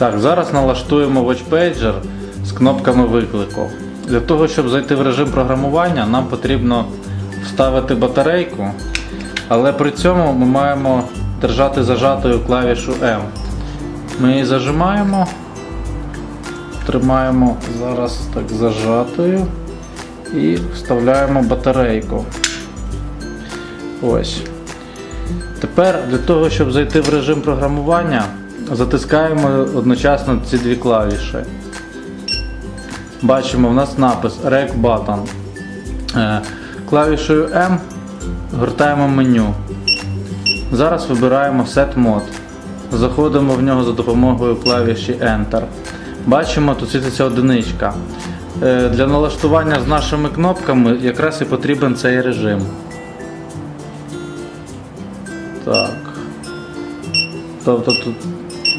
Так, зараз налаштуємо WatchPager з кнопками виклику. Для того, щоб зайти в режим програмування, нам потрібно вставити батарейку, але при цьому ми маємо держати зажатою клавішу M. Ми її зажимаємо, тримаємо зараз так зажатою і вставляємо батарейку. Ось. Тепер для того, щоб зайти в режим програмування, затискаємо одночасно ці дві клавіші. Бачимо, в нас напис Rec Button. Е, Клавішею M гортаємо меню. Зараз вибираємо Set Mode. Заходимо в нього за допомогою клавіші Enter. Бачимо, тут світиться одиничка. Е, Для налаштування з нашими кнопками якраз і потрібен цей режим. Так. Тобто тут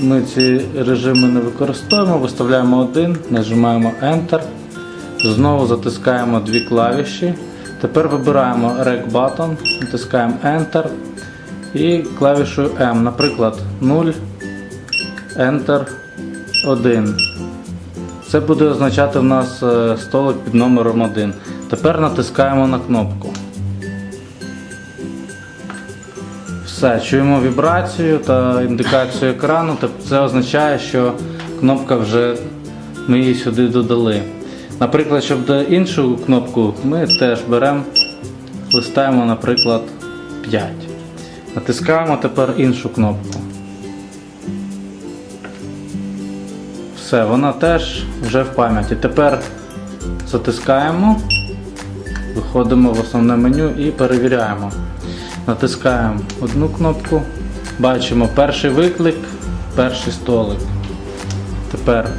ми ці режими не використовуємо, виставляємо один, нажимаємо Enter. Знову затискаємо дві клавіші. Тепер вибираємо Rec Button, натискаємо Enter і клавішою M, наприклад, 0, Enter 1. Це буде означати в нас е, столик під номером 1. Тепер натискаємо на кнопку. Все, чуємо вібрацію та індикацію екрану. Це означає, що кнопка вже ми її сюди додали. Наприклад, щоб до іншу кнопку ми теж беремо, листаємо, наприклад, 5. Натискаємо тепер іншу кнопку. Все, вона теж вже в пам'яті. Тепер затискаємо, виходимо в основне меню і перевіряємо. Натискаємо одну кнопку, бачимо перший виклик, перший столик. Тепер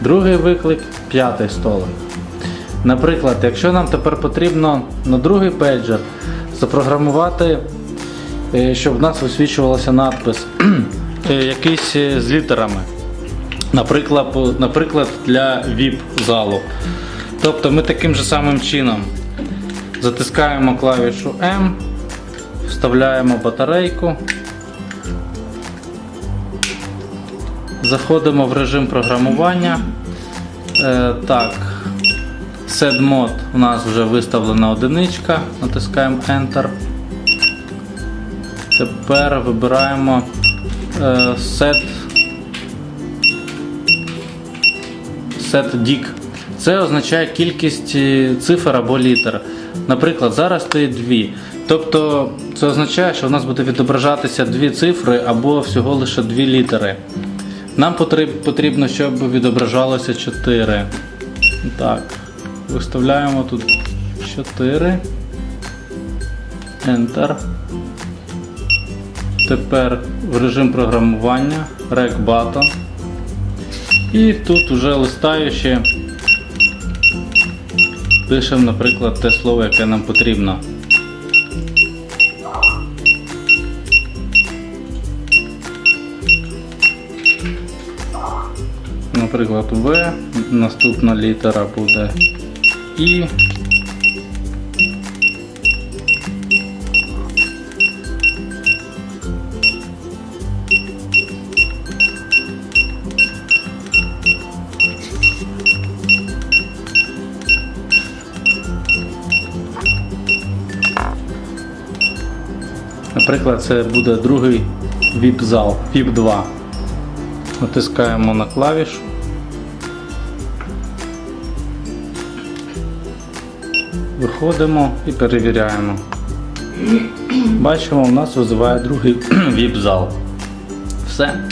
другий виклик, п'ятий столик. Наприклад, якщо нам тепер потрібно на другий пейджер запрограмувати, е, щоб в нас висвічувався надпис е, якийсь е, з літерами. Наприклад, наприклад, для VIP-залу. Тобто ми таким же самим чином затискаємо клавішу M, вставляємо батарейку, заходимо в режим програмування. Е, так, Set Mode у нас вже виставлена одиничка, натискаємо Enter. Тепер вибираємо е, Set set dig. Це означає кількість е, цифр або літер. Наприклад, зараз стоїть дві. Тобто це означає, що в нас буде відображатися дві цифри або всього лише дві літери. Нам потрібно, щоб відображалося 4. Так, виставляємо тут 4. Enter. Тепер в режим програмування Rec Button. І тут уже листаючи пишемо, наприклад, те слово, яке нам потрібно. Наприклад, В, наступна літера буде І. Наприклад, це буде другий VIP-зал, VIP 2. Натискаємо на клавішу. Виходимо і перевіряємо. Бачимо, у нас визиває другий VIP-зал. Все.